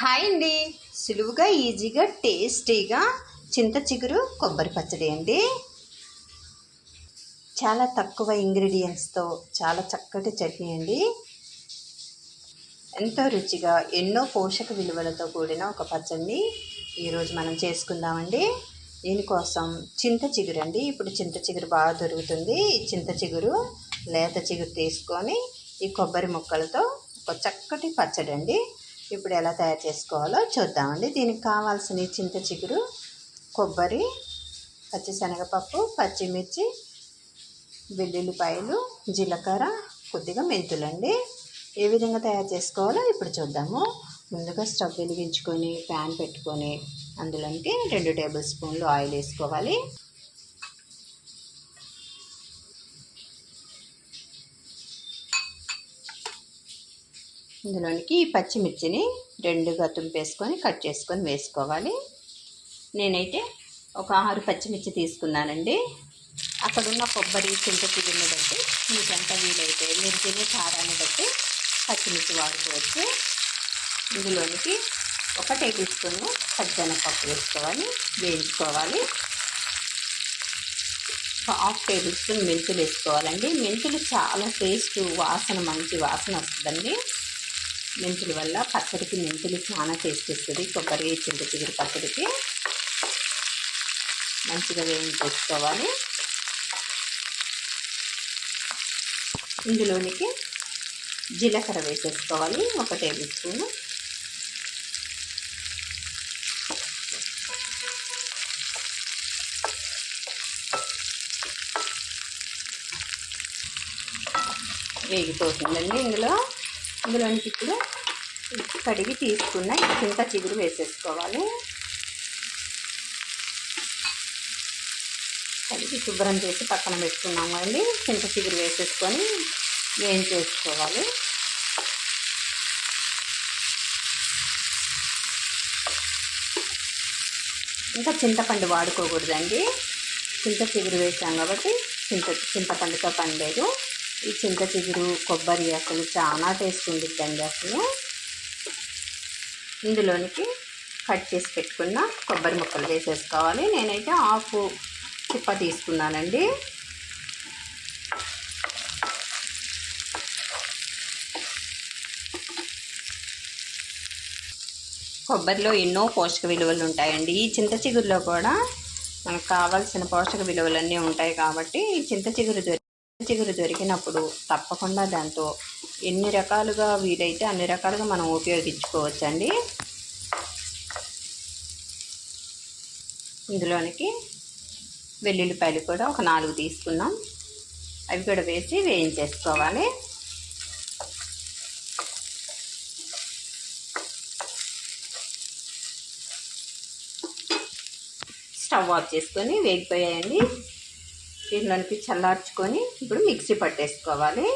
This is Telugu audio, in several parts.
హాయ్ అండి. సులువుగా ఈజీగా టేస్టీగా చింత చిగురు కొబ్బరి పచ్చడి అండి. చాలా తక్కువ ఇంగ్రీడియంట్స్తో చాలా చక్కటి చట్నీ అండి. ఎంతో రుచిగా ఎన్నో పోషక విలువలతో కూడిన ఒక పచ్చడిని ఈరోజు మనం చేసుకుందామండి. దీనికోసం చింత చిగురు అండి. ఇప్పుడు చింత చిగురు బాగా దొరుకుతుంది. ఈ చింత చిగురు లేత చిగురు తీసుకొని ఈ కొబ్బరి ముక్కలతో ఒక చక్కటి పచ్చడి అండి ఇప్పుడు ఎలా తయారు చేసుకోవాలో చూద్దామండి. దీనికి కావాల్సిన చింత చిగురు కొబ్బరి పచ్చిశనగపప్పు పచ్చిమిర్చి వెల్లుల్లిపాయలు జీలకర్ర కొద్దిగా మెంతులండి. ఏ విధంగా తయారు చేసుకోవాలో ఇప్పుడు చూద్దాము. ముందుగా స్టవ్ వెలిగించుకొని ప్యాన్ పెట్టుకొని అందులోనికి రెండు టేబుల్ స్పూన్లు ఆయిల్ వేసుకోవాలి. ఇందులోనికి ఈ పచ్చిమిర్చిని రెండుగా తుంపేసుకొని కట్ చేసుకొని వేసుకోవాలి. నేనైతే ఒక ఆరు పచ్చిమిర్చి తీసుకున్నానండి. అక్కడ ఉన్న కొబ్బరి చింత బట్టి మీకు ఎంత వీలైతే మీరు తినే కారాన్ని బట్టి పచ్చిమిర్చి వాడుకోవచ్చు. ఇందులోనికి ఒక టేబుల్ స్పూన్ పచ్చనపప్పు వేసుకోవాలి వేయించుకోవాలి. హాఫ్ టేబుల్ స్పూన్ మెంతులు వేసుకోవాలండి. మెంతులు చాలా టేస్ట్ వాసన మంచి వాసన వస్తుందండి. మెంతుల వల్ల పచ్చడికి మెంతులు చాలా టేస్ట్ వస్తుంది కొబ్బరి చింత చిగురు పచ్చడికి మంచిగా వేయించేసుకోవాలి ఇందులోనికి జీలకర్ర వేసేసుకోవాలి. ఒక టేబుల్ స్పూను. వేగిపోతుందండి ఇందులో. ఇందులోనికి ఇప్పుడు కడిగి తీసుకున్న చింత చిగురు వేసేసుకోవాలి. కడిగి శుభ్రం చేసి పక్కన పెట్టుకున్నాము అండి చింత చిగురు వేసేసుకొని వేయించేసుకోవాలి ఇంకా చింతపండు వాడుకోకూడదండి. చింత చిగురు వేసాం కాబట్టి చింత చింతపండుతో పండేదు ఈ చింత చిగురు కొబ్బరి ఆకులు చాలా టేస్ట్ ఉండిద్దండి అసలు. ఇందులోనికి కట్ చేసి పెట్టుకున్న కొబ్బరి ముక్కలు వేసేసుకోవాలి. నేనైతే హాఫ్ చిప్ప తీసుకున్నానండి. కొబ్బరిలో ఎన్నో పోషక విలువలు ఉంటాయండి. ఈ చింత చిగురులో కూడా మనకు కావాల్సిన పోషక విలువలన్నీ ఉంటాయి కాబట్టి ఈ చింత చిగురు దొరి చిగురు దొరికినప్పుడు తప్పకుండా దాంతో ఎన్ని రకాలుగా వీలైతే అన్ని రకాలుగా మనం ఉపయోగించుకోవచ్చండి. ఇందులోనికి వెల్లుల్లిపాయలు కూడా ఒక నాలుగు తీసుకున్నాం. అవి కూడా వేసి వేయించేసుకోవాలి. స్టవ్ ఆఫ్ చేసుకొని వేగిపోయాయండి. దీనిలోనికి చల్లార్చుకొని ఇప్పుడు మిక్సీ పట్టేసుకోవాలి.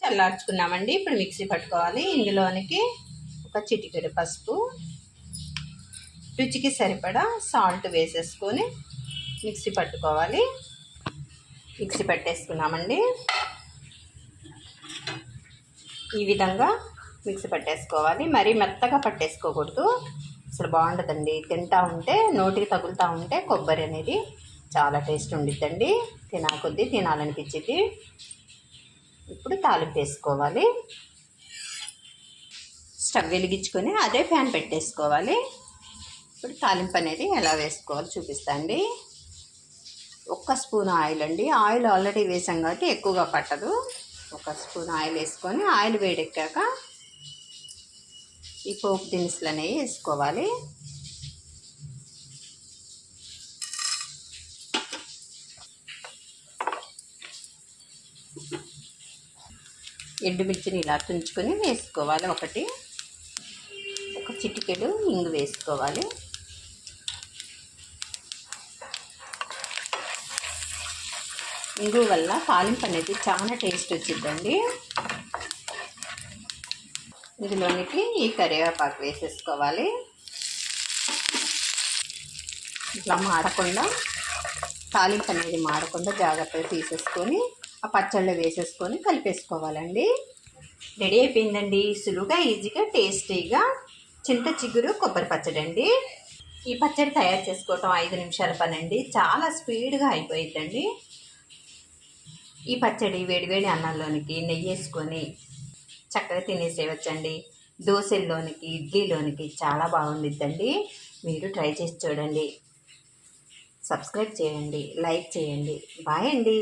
చల్లార్చుకున్నామండి ఇప్పుడు మిక్సీ పట్టుకోవాలి. ఇందులోనికి ఒక చిటికెడు పసుపు రుచికి సరిపడా సాల్ట్ వేసేసుకొని మిక్సీ పట్టుకోవాలి. మిక్సీ పట్టేసుకున్నామండి. ఈ విధంగా మిక్సీ పట్టేసుకోవాలి. మరీ మెత్తగా పట్టేసుకోకూడదు. అసలు బాగుంటుందండి తింటా ఉంటే నోటికి తగులుతూ ఉంటే కొబ్బరి అనేది చాలా టేస్ట్ ఉండిద్దండి. తినకొద్దీ తినాలనిపించింది ఇప్పుడు తాలింపు వేసుకోవాలి. స్టవ్ వెలిగించుకొని అదే ఫ్యాన్ పెట్టేసుకోవాలి. ఇప్పుడు తాలింపు అనేది ఎలా వేసుకోవాలో చూపిస్తాండి ఒక్క స్పూన్ ఆయిల్ అండి. ఆయిల్ ఆల్రెడీ వేసాం కాబట్టి ఎక్కువగా పట్టదు. ఒక స్పూన్ ఆయిల్ వేసుకొని ఆయిల్ వేడెక్కాక ఈ పోపు దినుసులు అనేవి వేసుకోవాలి. ఎండుమిర్చిని ఇలా తుంచుకొని వేసుకోవాలి. ఒకటి ఒక చిటికెడు ఇంగు వేసుకోవాలి. ఇంగు వల్ల తాలింపు అనేది చాలా టేస్ట్ వచ్చిందండి ఇందులోనికి ఈ కరివేపాకు వేసేసుకోవాలి. ఇట్లా మాడకుండా తాలింపు అనేది మాడకుండా జాగ్రత్తగా తీసేసుకొని ఆ పచ్చళ్ళు వేసేసుకొని కలిపేసుకోవాలండి. రెడీ అయిపోయిందండి. సులువుగా ఈజీగా టేస్టీగా చింత చిగురు కొబ్బరి పచ్చడి అండి. ఈ పచ్చడి తయారు చేసుకోవటం ఐదు నిమిషాల పని అండి చాలా స్పీడ్గా అయిపోయిందండి ఈ పచ్చడి వేడివేడి అన్నంలోనికి నెయ్యి వేసుకొని చక్కగా తినేసేయవచ్చండి దోశల్లోనికి ఇడ్లీలోనికి చాలా బాగుండిద్దండి. మీరు ట్రై చేసి చూడండి. సబ్స్క్రైబ్ చేయండి. లైక్ చేయండి. బాయ్ అండి.